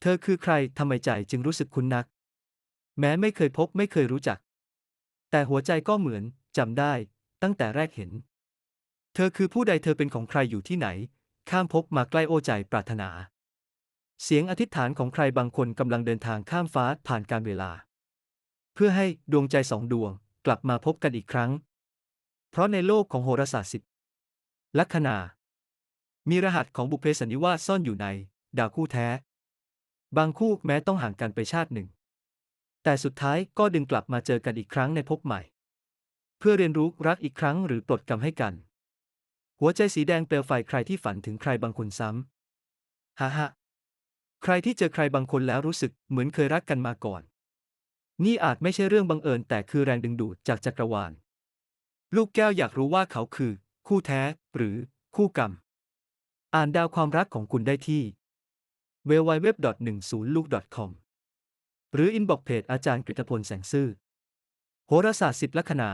เธอคือใครทำไมใจจึงรู้สึกคุ้นนัก แม้ไม่เคยพบไม่เคยรู้จัก แต่หัวใจก็เหมือนจำได้ ตั้งแต่แรกเห็น เธอคือผู้ใดเธอเป็นของใครอยู่ที่ไหน ข้ามภพมาใกล้โอใจปรารถนา เสียงอธิษฐานของใครบางคนกำลังเดินทางข้ามฟ้าผ่านการเวลา เพื่อให้ดวงใจสองดวงกลับมาพบกันอีกครั้ง เพราะในโลกของโหราศาสตร์สิบลัคนา มีรหัสของบุเพสันนิวาสซ่อนอยู่ใน ดาวคู่แท้ บางคู่แม้ต้องห่างกันไปชาติหนึ่ง แต่สุดท้ายก็ดึงกลับมาเจอกันอีกครั้งในภพใหม่ เพื่อเรียนรู้รักอีกครั้งหรือปลดกรรมให้กัน หัวใจสีแดงเปลวไฟใครที่ฝันถึงใครบางคนซ้ำฮ่าฮ่าใครที่เจอใครบางคนแล้วรู้สึกเหมือนเคยรักกันมาก่อน นี่อาจไม่ใช่เรื่องบังเอิญแต่คือแรงดึงดูดจากจักรวาล ลูกแก้วอยากรู้ว่าเขาคือ คู่แท้ หรือ คู่กรรม อ่านดาวความรักของคุณได้ที่ w w w 1 0 l o o k c o m หรืออินบอกเพจอาจารย์กฤตพลแสงซื่อ โหราศาสตร์สิบลัคนา